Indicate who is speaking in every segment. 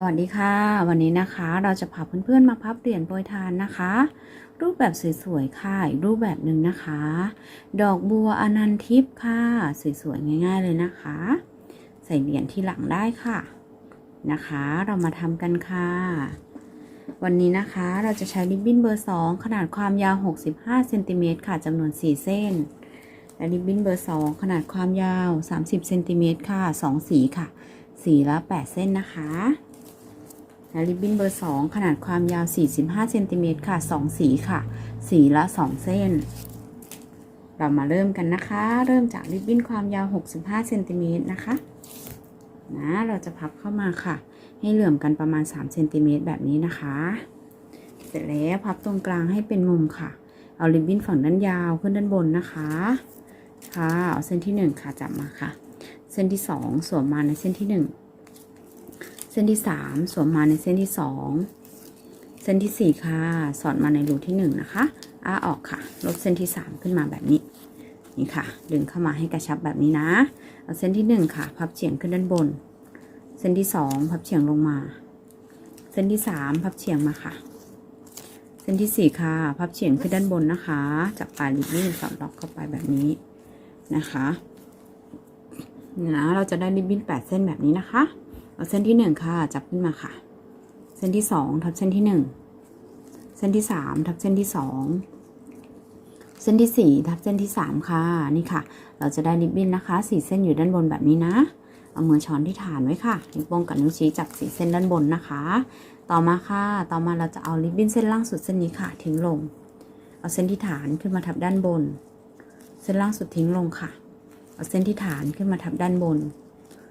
Speaker 1: สวัสดีค่ะ วันนี้นะคะเราจะพาเพื่อนๆมาพับเหรียญโปรยทานนะคะ รูปแบบสวยๆค่ะอีกรูปแบบหนึ่งนะคะ ดอกบัวอนันทิพย์ค่ะ สวยๆง่าย ๆเลยนะคะ ใส่เหรียญที่หลังได้ค่ะนะคะ เรามาทำกันค่ะ วันนี้นะคะเราจะใช้ริบบิ้นเบอร์ 2 ขนาดความยาว 65เซนติเมตรค่ะจำนวน 4 เส้นและริบบิ้นเบอร์ 2 ขนาดความยาว 30เซนติเมตรค่ะ 2 สีค่ะ สีละ 8 เส้นนะคะ และริบบิ้นเบอร์ 2 ขนาดความยาว 45เซนติเมตรค่ะ 2 สีค่ะ สีละ 2 เส้น เรามาเริ่มกันนะคะ เริ่มจากริบบิ้นความยาว 65เซนติเมตรนะคะ นะ เราจะพับเข้ามาค่ะ ให้เหลื่อมกันประมาณ3เซนติเมตรแบบนี้นะคะ เสร็จแล้วพับตรงกลางให้เป็นมุมค่ะ เอาริบบิ้นฝั่งด้านยาวขึ้นด้านบนนะคะ ค่ะ เอาเส้นที่ 1 ค่ะจับมาค่ะ เส้นที่ 2 สวมมาในเส้นที่ 1 ส้นที่ 3 สวมมาในเส้นที่ 2 เส้นที่ 4 ค่ะ สอดมาในรูที่ 1 นะคะ อ้าออกค่ะ ลบเส้นที่ 3 ขึ้นมาแบบนี้ นี่ค่ะ ดึงเข้ามาให้กระชับแบบนี้นะ เอาเส้นที่ 1 ค่ะ พับเฉียงขึ้นด้านบน เส้นที่ 2 พับเฉียงลงมา เส้นที่ 3 พับเฉียงมาค่ะ เส้นที่ 4 ค่ะ พับเฉียงขึ้นด้านบนนะคะจากปลายริบบิ้นสอดล็อกเข้าไปแบบนี้นะคะนะเราจะได้ริบบิ้น8เส้นแบบนี้นะคะ เอาเส้นที่หนึ่งค่ะ จับขึ้นมาค่ะ เส้นที่สองทับเส้นที่หนึ่งเส้นที่สามทับเส้นที่สองเส้นที่สี่ทับเส้นที่สามค่ะ นี่ค่ะ เราจะได้ริบบิ้นนะคะสี่เส้นอยู่ด้านบนแบบนี้นะ เอามือช้อนที่ฐานไว้ค่ะนิ้วโป้งกับนิ้วชี้จับสี่เส้นด้านบนนะคะ ต่อมาค่ะ ต่อมาเราจะเอาริบบิ้นเส้นล่างสุดเส้นนี้ค่ะ ทิ้งลง เอาเส้นที่ฐานขึ้นมาทับด้านบน เส้นล่างสุดทิ้งลงค่ะ เอาเส้นที่ฐานขึ้นมาทับด้านบน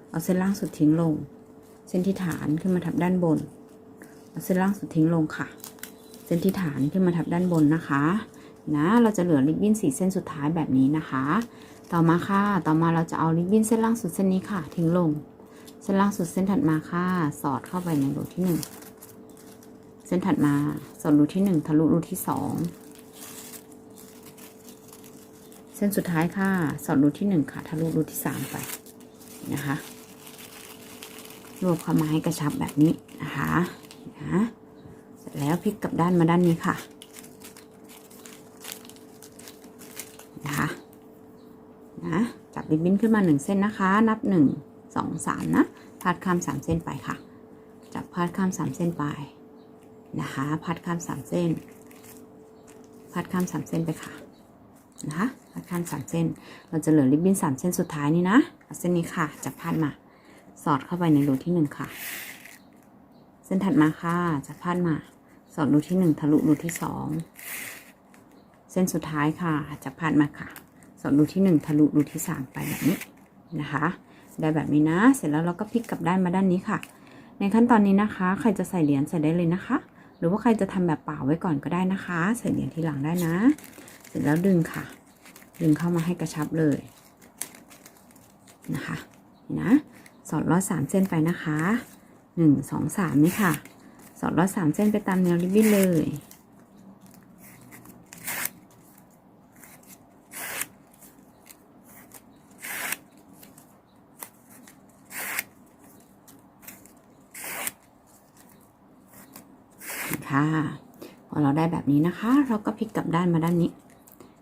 Speaker 1: เอาเส้นล่างสุดทิ้งลง เส้นที่ฐานขึ้นมาทับด้านบนเอาเส้นล่างสุดทิ้งลงค่ะ เส้นที่ฐานขึ้นมาทับด้านบนนะคะ นะเราจะเหลือริบบิ้นสีเส้นสุดท้ายแบบนี้นะคะ ต่อมาค่ะ ต่อมาเราจะเอาริบบิ้นเส้นล่างสุดเส้นนี้ค่ะ ทิ้งลง เส้นล่างสุดเส้นถัดมาค่ะ สอดเข้าไปในรูที่หนึ่งเส้นถัดมา สอดรูที่หนึ่งทะลุรูที่สองเส้นสุดท้ายค่ะ สอดรูที่หนึ่งค่ะ ทะลุรูที่สามไปนะคะ รวบเข้ามาให้กระชับแบบนี้นะคะนะเสร็จแล้วพลิกกลับด้านมาด้านนี้ค่ะนะคะนะจับริบบิ้นขึ้นมาหนึ่งเส้นนะคะ นับหนึ่งสองสามนะพาดข้ามสามเส้นไปค่ะ จับพาดข้ามสามเส้นไปนะคะพาดข้ามสามเส้นพาดข้ามสามเส้นไปค่ะนะคะพาดข้ามสามเส้น เราจะเหลือริบบิ้นสามเส้นสุดท้ายนี่นะเส้นนี้ค่ะจับพาดมา สอดเข้าไปในรูที่หนึ่งค่ะ เส้นถัดมาค่ะจะพาดมา สอดรูที่หนึ่งทะลุรูที่สองเส้นสุดท้ายค่ะจะพาดมาค่ะ สอดรูที่หนึ่งทะลุรูที่สามไปแบบนี้นะคะ ได้แบบนี้นะ เสร็จแล้วเราก็พลิกกลับด้านมาด้านนี้ค่ะ ในขั้นตอนนี้นะคะ ใครจะใส่เหรียญใส่ได้เลยนะคะ หรือว่าใครจะทำแบบเปล่าไว้ก่อนก็ได้นะคะ ใส่เหรียญทีหลังได้นะ เสร็จแล้วดึงค่ะ ดึงเข้ามาให้กระชับเลยนะคะนะ สอดลอดสามเส้นไปนะคะหนึ่งสองสามนี่ค่ะ สอดลอดสามเส้นไปตามแนวริบบิ้นเลยค่ะพอเราได้แบบนี้นะคะ เราก็พลิกกลับด้านมาด้านนี้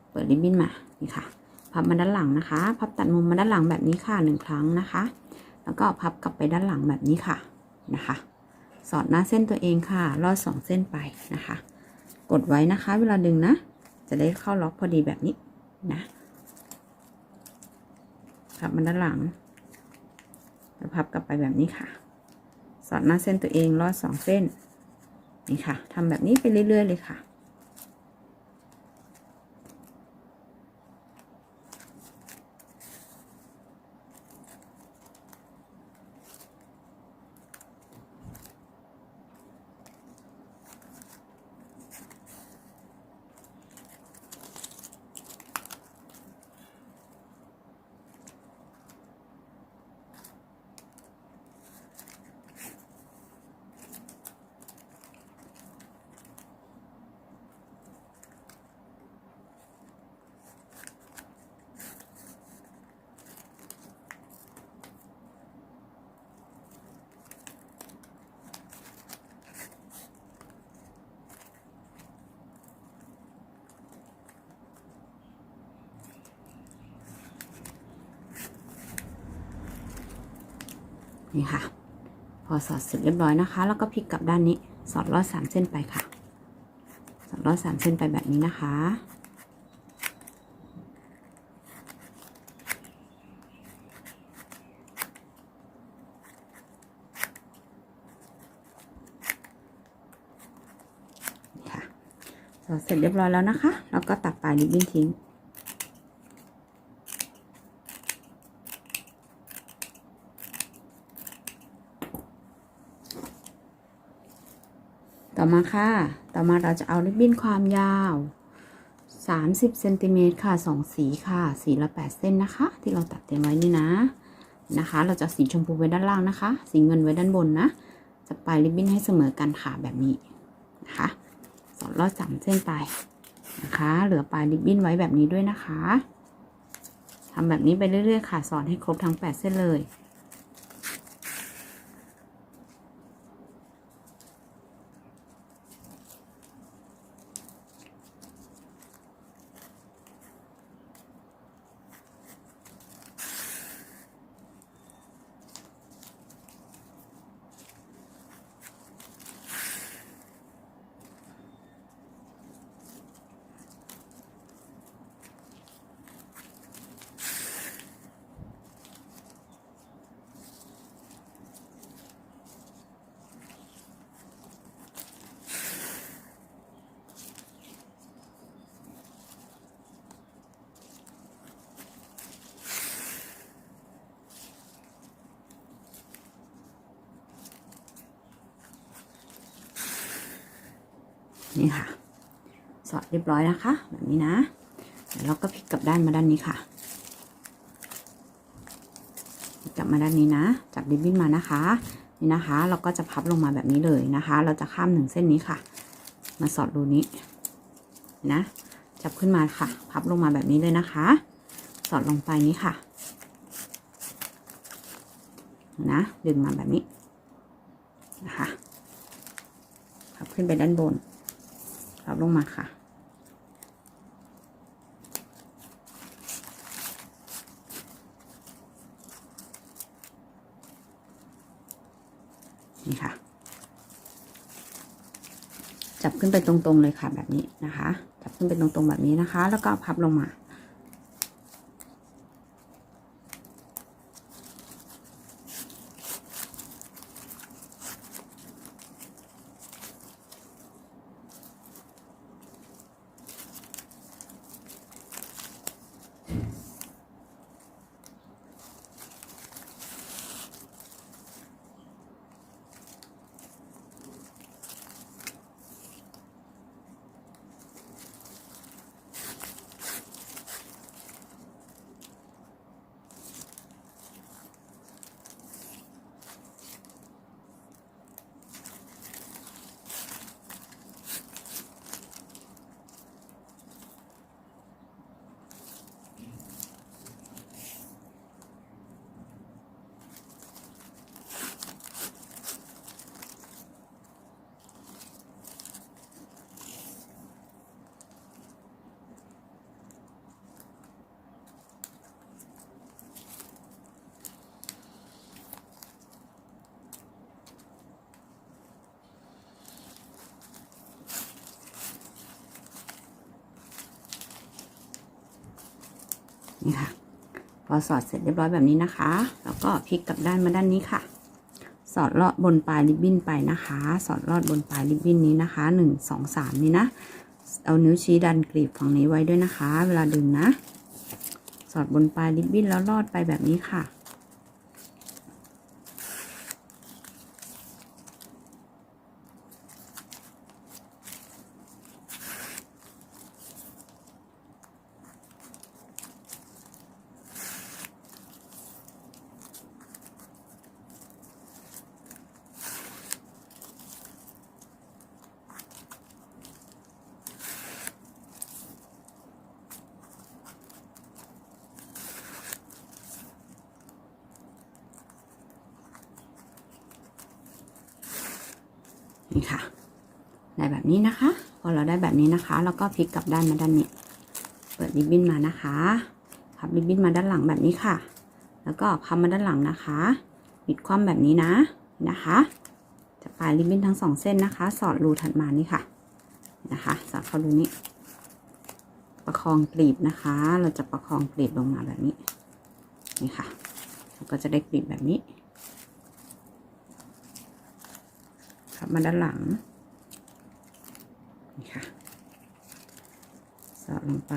Speaker 1: เปิดริบบิ้นมา นี่ค่ะ พับมาด้านหลังนะคะ พับตัดมุมมาด้านหลังแบบนี้ค่ะหนึ่งครั้งนะคะ แล้วก็พับกลับไปด้านหลังแบบนี้ค่ะนะคะ สอดหน้าเส้นตัวเองค่ะ ลอดสองเส้นไปนะคะ กดไว้นะคะ เวลาดึงนะ จะได้เข้าล็อกพอดีแบบนี้นะพับมาด้านหลังแล้วพับกลับไปแบบนี้ค่ะ สอดหน้าเส้นตัวเองลอดสองเส้นนี่ค่ะทำแบบนี้ไปเรื่อย ๆ เลยค่ะ นี่ค่ะ พอสอดเสร็จเรียบร้อยนะคะ แล้วก็พลิกกลับด้านนี้ สอดลอดสามเส้นไปค่ะ สอดลอดสามเส้นไปแบบนี้นะคะนี่ค่ะสอดเสร็จเรียบร้อยแล้วนะคะ แล้วก็ตัดปลายริบบิ้นทิ้ง มาค่ะ ต่อมาเราจะเอาริบบิ้นความยาว 30เซนติเมตรค่ะ 2 สีค่ะ สีละ 8 เส้นนะคะ ที่เราตัดเตรียมไว้นี่นะนะคะ เราจะสีชมพูไว้ด้านล่างนะคะ สีเงินไว้ด้านบนนะ จะปลายริบบิ้นให้เสมอกันค่ะแบบนี้นะคะสอดลอดสามเส้นไปนะคะ เหลือปลายริบบิ้นไว้แบบนี้ด้วยนะคะทำแบบนี้ไปเรื่อยๆค่ะ สอดให้ครบทั้ง 8 เส้นเลย นี่ค่ะ สอดเรียบร้อยนะคะ แบบนี้นะเดี๋ยวเราก็พลิกกลับด้านมาด้านนี้ค่ะกลับมาด้านนี้นะ จับริบบิ้นมานะคะ นี่นะคะ เราก็จะพับลงมาแบบนี้เลยนะคะ เราจะข้ามหนึ่งเส้นนี้ค่ะ มาสอดรูนี้นะ จับขึ้นมาค่ะ พับลงมาแบบนี้เลยนะคะ สอดลงไปนี้ค่ะ นะ ดึงมาแบบนี้นะคะ พับขึ้นไปด้านบน พับลงมาค่ะ นี่ค่ะ จับขึ้นไปตรงๆเลยค่ะแบบนี้นะคะ จับขึ้นไปตรงๆแบบนี้นะคะ แล้วก็พับลงมา นี่ค่ะ พอสอดเสร็จเรียบร้อยแบบนี้นะคะ แล้วก็พลิกกลับด้านมาด้านนี้ค่ะ สอดลอดบนปลายริบบิ้นไปนะคะ สอดลอดบนปลายริบบิ้นนี้นะคะหนึ่งสองสามนี่นะ เอานิ้วชี้ดันกรีบฝั่งนี้ไว้ด้วยนะคะ เวลาดึงนะ สอดบนปลายริบบิ้นแล้วลอดไปแบบนี้ค่ะ นี่ค่ะ ได้แบบนี้นะคะ พอเราได้แบบนี้นะคะ แล้วก็พลิกกลับด้านมาด้านนี้ เปิดริบบิ้นมานะคะพับริบบิ้นมาด้านหลังแบบนี้ค่ะ แล้วก็พับมาด้านหลังนะคะบิดคว่ำแบบนี้นะนะคะ จะปลายริบบิ้นทั้งสองเส้นนะคะ สอดรูถัดมานี่ค่ะนะคะ สอดเข้ารูนี้ ประคองกลีบนะคะ เราจะประคองกลีบลงมาแบบนี้ นี่ค่ะ แล้วก็จะได้กลีบแบบนี้ขับ มาด้านหลังนี่ค่ะสอดลงไป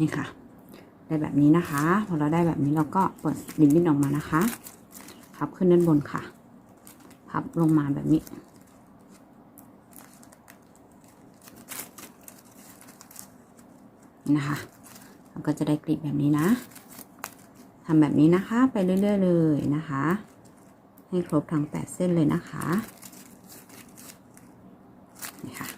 Speaker 1: นี่ค่ะ ได้แบบนี้นะคะพอเราได้แบบนี้เราก็เปิดริบบิ้นออกมานะคะ พับขึ้นด้านบนค่ะ พับลงมาแบบนี้นะคะเราก็จะได้กลีบแบบนี้นะทำแบบนี้นะคะ ไปเรื่อย ๆ เลยนะคะ ให้ครบทั้งแปดเส้นเลยนะคะนี่ค่ะ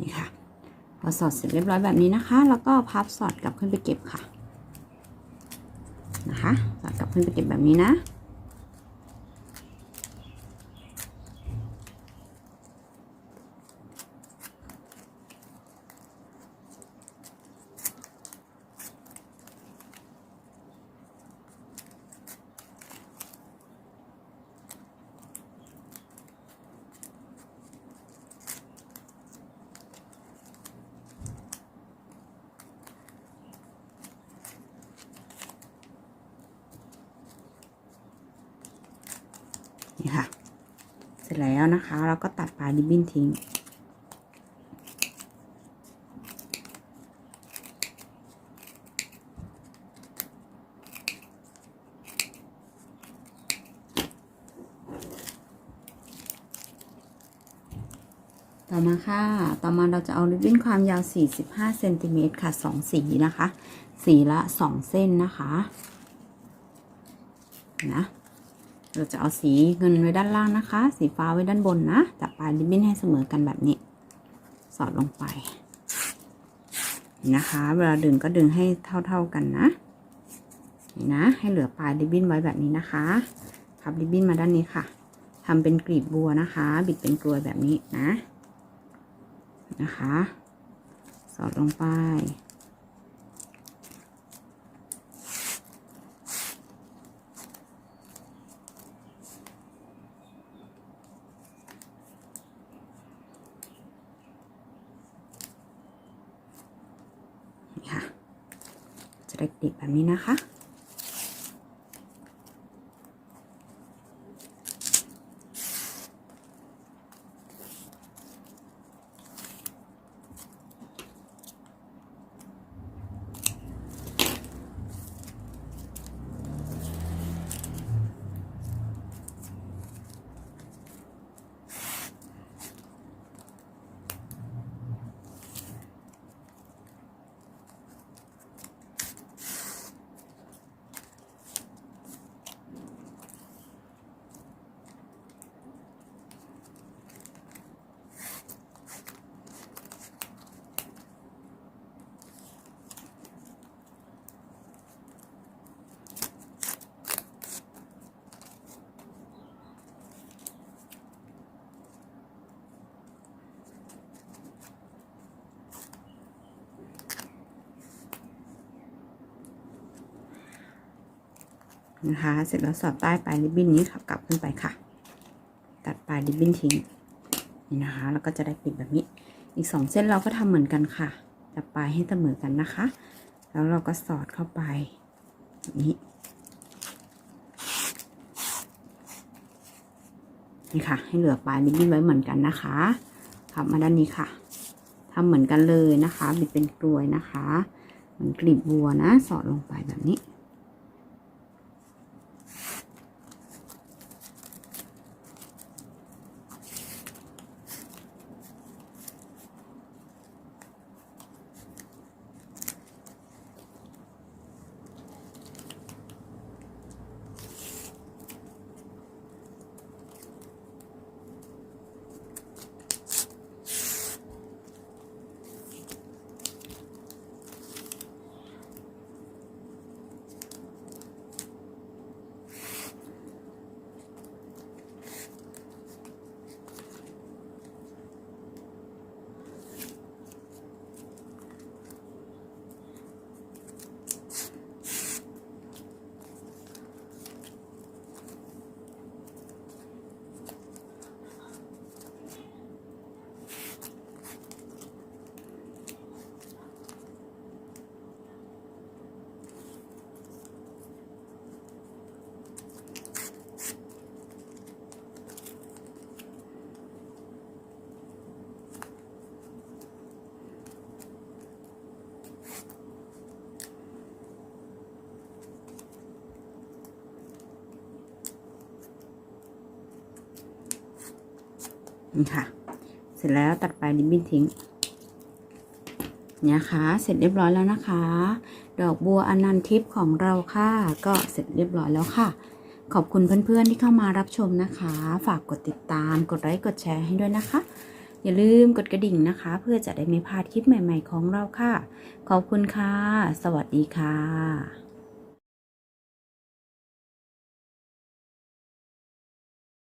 Speaker 1: นี่ค่ะ พอสอดเสร็จเรียบร้อยแบบนี้นะคะ แล้วก็พับสอดกลับขึ้นไปเก็บค่ะ นะคะ สอดกลับขึ้นไปเก็บแบบนี้นะ นี่ค่ะ เสร็จแล้วนะคะแล้วก็ตัดปลายริบบิ้นทิ้ง ต่อมาค่ะ ต่อมาเราจะเอาริบบิ้นความยาว 45เซนติเมตรค่ะ 2 สีนะคะ สีละ 2 เส้นนะคะ นะ เราจะเอาสีเงินไว้ด้านล่างนะคะ สีฟ้าไว้ด้านบนนะ จับปลายริบบิ้นให้เสมอกันแบบนี้ สอดลงไป นะคะ เวลาดึงก็ดึงให้เท่าๆกันนะ นี่นะ ให้เหลือปลายริบบิ้นไว้แบบนี้นะคะพับริบบิ้นมาด้านนี้ค่ะทำเป็นกลีบบัวนะคะ บิดเป็นกลวยแบบนี้นะ นะคะ สอดลงไป จะได้ติดแบบนี้นะคะ นะคะ เสร็จแล้วสอดใต้ปลายริบบิ้นนี้ค่ะกลับขึ้นไปค่ะ ตัดปลายริบบิ้นทิ้งนี่นะคะ แล้วก็จะได้ปิดแบบนี้ อีกสองเส้นเราก็ทำเหมือนกันค่ะจับปลายให้เสมอกันนะคะ แล้วเราก็สอดเข้าไปแบบนี้นี่ค่ะ ให้เหลือปลายริบบิ้นไว้เหมือนกันนะคะพับมาด้านนี้ค่ะทำเหมือนกันเลยนะคะบิดเป็นกลวยนะคะ เหมือนกลีบบัวนะ สอดลงไปแบบนี้ นี่ค่ะ เสร็จแล้วตัดปลายริบบิ้นทิ้งเนี่ยค่ะเสร็จเรียบร้อยแล้วนะคะ ดอกบัวอนันทิพย์ของเราค่ะ ก็เสร็จเรียบร้อยแล้วค่ะ ขอบคุณเพื่อนๆที่เข้ามารับชมนะคะ ฝากกดติดตาม กดไลค์ กดแชร์ให้ด้วยนะคะ อย่าลืมกดกระดิ่งนะคะ เพื่อจะได้ไม่พลาดคลิปใหม่ ๆ ของเราค่ะ ขอบคุณค่ะ สวัสดีค่ะ